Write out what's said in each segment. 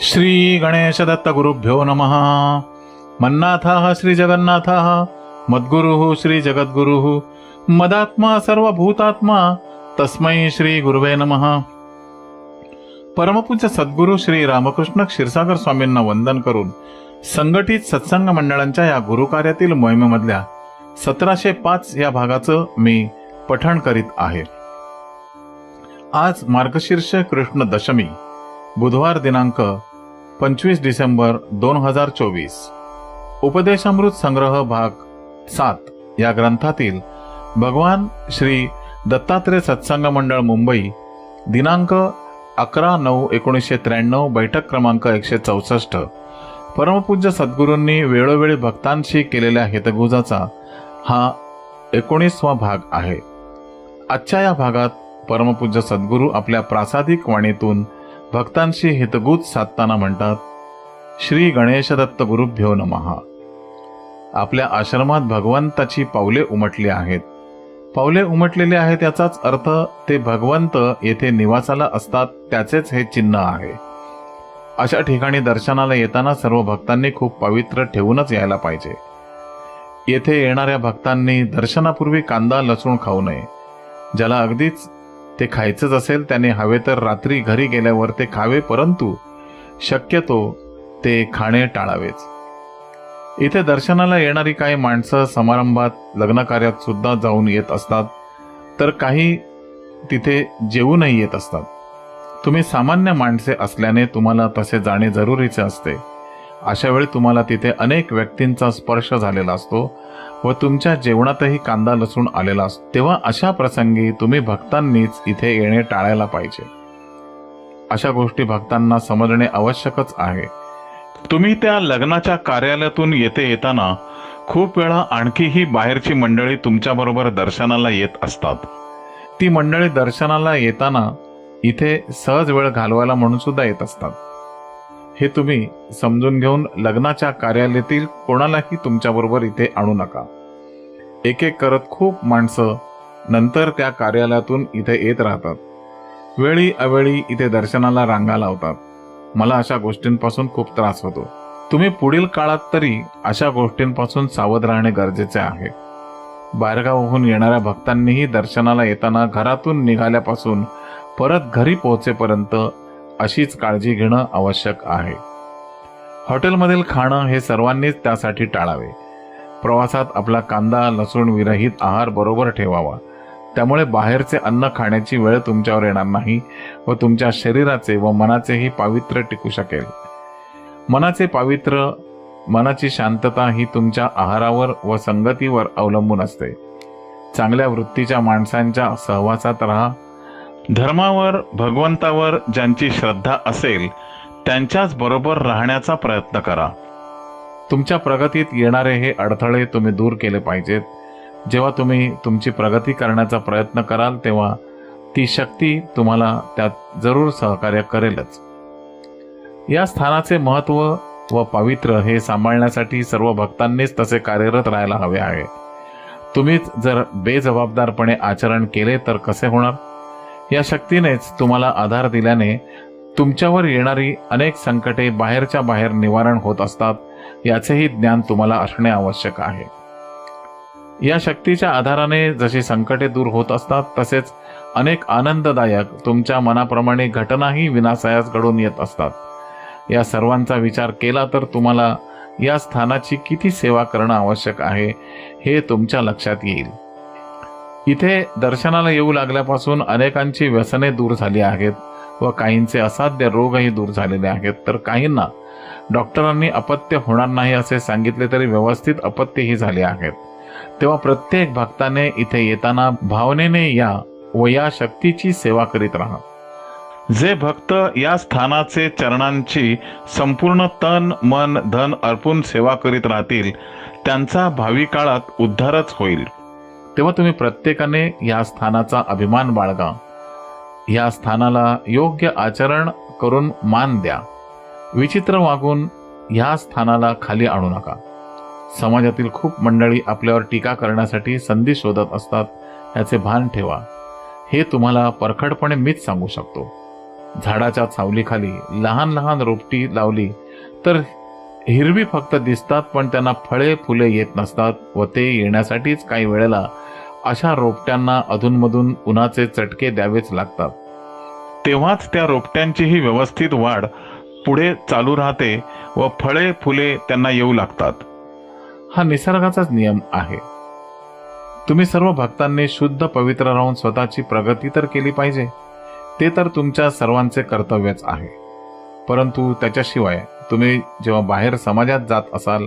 श्री गणेश दत्त गुरुभ्यो नमः। मन्नाथाः श्री जगन्नाथः मद्गुरुः श्री जगद्गुरुः मदात्मा सर्वभूतात्मा तस्मै श्री गुरुवे नमः। परमपूज्य सद्गुरू श्री रामकृष्ण क्षीरसागर स्वामींना वंदन करून संघटित सत्संग मंडळांच्या या गुरुकार्यातील मोहिमेमधल्या सतराशे पाच या भागाचं मी पठण करीत आहे. आज मार्गशीर्ष कृष्ण दशमी बुधवार दिनांक पंचवीस डिसेंबर दोन हजार चोवीस. उपदेशामृत संग्रह भाग सात या ग्रंथातील भगवान श्री दत्तात्रय सत्संग मंडळ मुंबई दिनांक अकरा नऊ एकोणीसशे त्र्याण्णव बैठक क्रमांक एकशे चौसष्ट. परमपूज्य सद्गुरूंनी वेळोवेळी भक्तांशी केलेल्या हितगुजाचा हा एकोणीसवा भाग आहे. आजच्या या भागात परमपूज्य सद्गुरू आपल्या प्रासादिक वाणीतून भक्तांशी हितगुज साधताना म्हणतात श्री गणेश दत्त गुरुभ्यो नमहा आपल्या आश्रमात भगवंताची पावले उमटली आहेत. पावले उमटलेले आहेत याचाच अर्थ ते भगवंत येथे निवासाला असतात त्याचेच हे चिन्ह आहे. अशा ठिकाणी दर्शनाला येताना सर्व भक्तांनी खूप पवित्र ठेवूनच यायला पाहिजे. येथे येणाऱ्या भक्तांनी दर्शनापूर्वी कांदा लसूण खाऊ नये. ज्याला अगदीच ते खायचंच असेल त्याने हवे तर रात्री घरी गेल्यावर ते खावे परंतु शक्यतो ते खाणे टाळावेच. इथे दर्शनाला येणारी काही माणसं समारंभात लग्न कार्यात सुद्धा जाऊन येत असतात तर काही तिथे जेवूनही येत असतात. तुम्ही सामान्य माणसे असल्याने तुम्हाला तसे जाणे जरुरीचे असते. अशा वेळी तुम्हाला तिथे अनेक व्यक्तींचा स्पर्श झालेला असतो. व तुमच्या जेवणातही कांदा लसूण आलेला असतो तेव्हा अशा प्रसंगी तुम्ही भक्तांनीच इथे येणे टाळायला पाहिजे. अशा गोष्टी भक्तांना समजणे आवश्यकच आहे. तुम्ही त्या लग्नाच्या कार्यालयातून येथे येताना खूप वेळा आणखीही बाहेरची मंडळी तुमच्याबरोबर दर्शनाला येत असतात. ती मंडळी दर्शनाला येताना इथे सहज वेळ घालवायला म्हणून सुद्धा येत असतात. हे तुम्ही समजून घेऊन लग्नाच्या कार्यालयातील कोणालाही तुमच्याबरोबर इथे आणू नका. एक एक करत खूप माणसं नंतर त्या कार्यालयातून इथे येत राहतात. वेळी अवेळी इथे दर्शनाला रांगा लावतात. मला अशा गोष्टींपासून खूप त्रास होतो. तुम्ही पुढील काळात तरी अशा गोष्टींपासून सावध राहणे गरजेचे आहे. बाहेरगावहून येणाऱ्या भक्तांनीही दर्शनाला येताना घरातून निघाल्यापासून परत घरी पोहोचेपर्यंत अशीच काळजी घेणं आवश्यक आहे. हॉटेलमधील खाणं हे सर्वांनीच त्यासाठी टाळावे. प्रवासात आपला कांदा लसूण विरहित आहार बरोबर ठेवावा. त्यामुळे बाहेरचे अन्न खाण्याची वेळ तुमच्यावर येणार नाही व तुमच्या शरीराचे व मनाचेही पावित्र्य टिकू शकेल. मनाचे पावित्र्य मनाची शांतता ही तुमच्या आहारावर व संगतीवर अवलंबून असते. चांगल्या वृत्तीच्या माणसांच्या सहवासात राहा. धर्मावर भगवंतावर ज्यांची श्रद्धा असेल त्यांच्याच बरोबर राहण्याचा प्रयत्न करा. तुमच्या प्रगतीत येणारे हे अडथळे तुम्ही दूर केले पाहिजेत. जेव्हा तुम्ही तुमची प्रगती करण्याचा प्रयत्न कराल तेव्हा ती शक्ती तुम्हाला त्यात जरूर सहकार्य करेलच. या स्थानाचे महत्त्व व पावित्र्य हे सांभाळण्यासाठी सर्व भक्तांनीच तसे कार्यरत राहायला हवे आहे. तुम्हीच जर बेजबाबदारपणे आचरण केले तर कसे होणार? या शक्तीनेच तुम्हाला आधार दिल्याने तुमच्यावर येणारी अनेक संकटे बाहेरच्या बाहेर निवारण होत असतात. याचेही ज्ञान तुम्हाला असणे आवश्यक आहे. या शक्तीच्या आधाराने जशी संकटे दूर होत असतात तसेच अनेक आनंददायक तुमच्या मनाप्रमाणे घटनाही विनासायास घडून येत असतात. या सर्वांचा विचार केला तर तुम्हाला या स्थानाची किती सेवा करणं आवश्यक आहे हे तुमच्या लक्षात येईल. इथे दर्शनाला येऊ लागल्यापासून अनेकांची व्यसने दूर झाली आहेत. व काहींचे असाध्य रोगही दूर झालेले आहेत. तर काहींना डॉक्टरांनी अपत्य होणार नाही असे सांगितले तरी व्यवस्थित अपत्यही झाले आहेत. तेव्हा प्रत्येक भक्ताने इथे येताना भावनेने या व या शक्तीची सेवा करीत राहा. जे भक्त या स्थानाचे चरणांची संपूर्ण तन मन धन अर्पून सेवा करीत राहतील त्यांचा भावी काळात उद्धारच होईल. तेव्हा तुम्ही प्रत्येकाने या स्थानाचा अभिमान बाळगा. या स्थानाला योग्य आचरण करून मान द्या. विचित्र वागून या स्थानाला खाली आणू नका. समाजातील खूप मंडळी आपल्यावर टीका करण्यासाठी संधी शोधत असतात याचे भान ठेवा. हे तुम्हाला परखडपणे मीच सांगू शकतो. झाडाच्या सावलीखाली लहान लहान रोपटी लावली तर हिरवी फक्त दिसतात पण त्यांना फळे फुले येत नसतात व ते येण्यासाठीच काही वेळेला अशा रोपट्यांना अधूनमधून उन्हाचे चटके द्यावेच लागतात. तेव्हाच त्या रोपट्यांचीही व्यवस्थित वाढ पुढे चालू राहते व फळे फुले त्यांना येऊ लागतात. हा निसर्गाचाच नियम आहे. तुम्ही सर्व भक्तांनी शुद्ध पवित्र राहून स्वतःची प्रगती तर केली पाहिजे. ते तर तुमच्या सर्वांचे कर्तव्यच आहे. परंतु त्याच्याशिवाय तुम्ही जेव्हा बाहेर समाजात जात असाल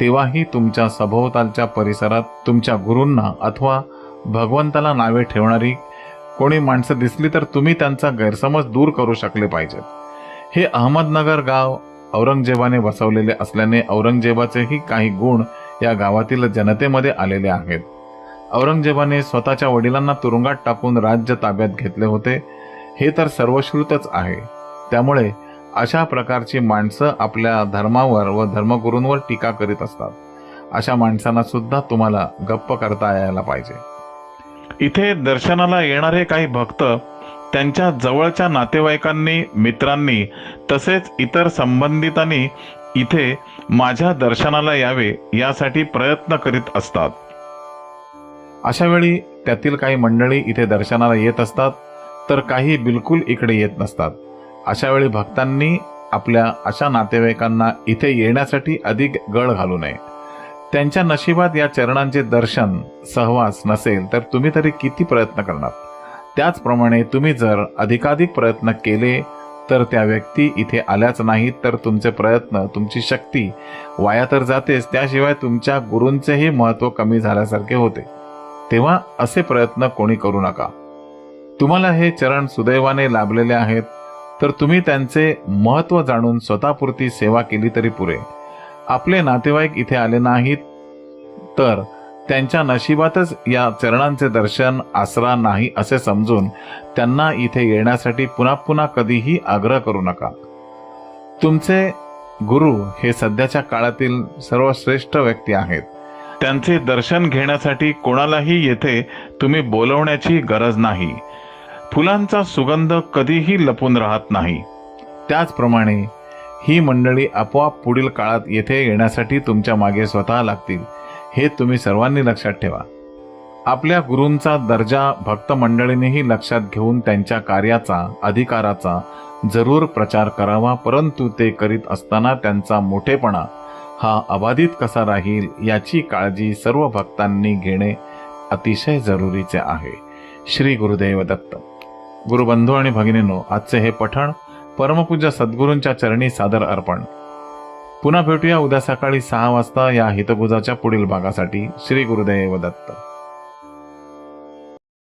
तेव्हाही तुमच्या सभोवतालच्या परिसरात तुमच्या गुरूंना अथवा भगवंताला नावे ठेवणारी कोणी माणसं दिसली तर तुम्ही त्यांचा गैरसमज दूर करू शकले पाहिजेत. हे अहमदनगर गाव औरंगजेबाने बसवलेले असल्याने औरंगजेबाचेही काही गुण या गावातील जनतेमध्ये आलेले आहेत. औरंगजेबाने स्वतःच्या वडिलांना तुरुंगात टाकून राज्य ताब्यात घेतले होते. हे तर सर्वश्रुतच आहे. त्यामुळे अशा प्रकारची माणसं आपल्या धर्मावर व धर्मगुरूंवर टीका करीत असतात. अशा माणसांना सुद्धा तुम्हाला गप्प करता यायला पाहिजे. इथे दर्शनाला येणारे काही भक्त त्यांच्या जवळच्या नातेवाईकांनी मित्रांनी तसेच इतर संबंधितांनी इथे माझ्या दर्शनाला यावे यासाठी प्रयत्न करीत असतात. अशा वेळी त्यातील काही मंडळी इथे दर्शनाला येत असतात तर काही बिलकुल इकडे येत नसतात. अशा वेळी भक्तांनी आपल्या अशा नातेवाईकांना इथे येण्यासाठी अधिक गळ घालू नये. त्यांच्या नशिबात या चरणांचे दर्शन सहवास नसेल तर तुम्ही तरी किती प्रयत्न करणार? त्याचप्रमाणे तुम्ही जर अधिकाधिक प्रयत्न केले तर त्या व्यक्ती इथे आल्याच नाहीत तर तुमचे प्रयत्न तुमची शक्ती वाया तर जातेच. त्याशिवाय तुमच्या गुरूंचेही महत्त्व कमी झाल्यासारखे होते. तेव्हा असे प्रयत्न कोणी करू नका. तुम्हाला हे चरण सुदैवाने लाभलेले आहेत तर तुम्ही त्यांचे महत्त्व जाणून स्वतःपुरती सेवा केली तरी पुरे आपले नातेवाईक इथे आले नाहीत तर त्यांच्या नशिबातच या चरणांचे दर्शन आसरा नाही असे समजून त्यांना इथे येण्यासाठी पुन्हा पुन्हा कधीही आग्रह करू नका. तुमचे गुरु हे सध्याच्या काळातील सर्वश्रेष्ठ व्यक्ती आहेत. त्यांचे दर्शन घेण्यासाठी कोणालाही येथे तुम्ही बोलवण्याची गरज नाही. फुलांचा सुगंध कधीही लपून राहत नाही. त्याचप्रमाणे ही मंडळी आपोआप पुढील काळात येथे येण्यासाठी तुमच्या मागे स्वतः लागतील. हे तुम्ही सर्वांनी लक्षात ठेवा. आपल्या गुरूंचा दर्जा भक्त मंडळींनीही लक्षात घेऊन त्यांच्या कार्याचा अधिकाराचा जरूर प्रचार करावा परंतु ते करीत असताना त्यांचा मोठेपणा हा अबाधित कसा राहील याची काळजी सर्व भक्तांनी घेणे अतिशय जरुरीचे आहे. श्री गुरुदेव दत्त. गुरुबंधू आणि भगिनीनो आजचे हे पठण परमपूज्य सद्गुरूंच्या चरणी सादर अर्पण. पुन्हा भेटूया उद्या सकाळी सहा वाजता या हितगुजाच्या पुढील भागासाठी. श्री गुरुदेव दत्त.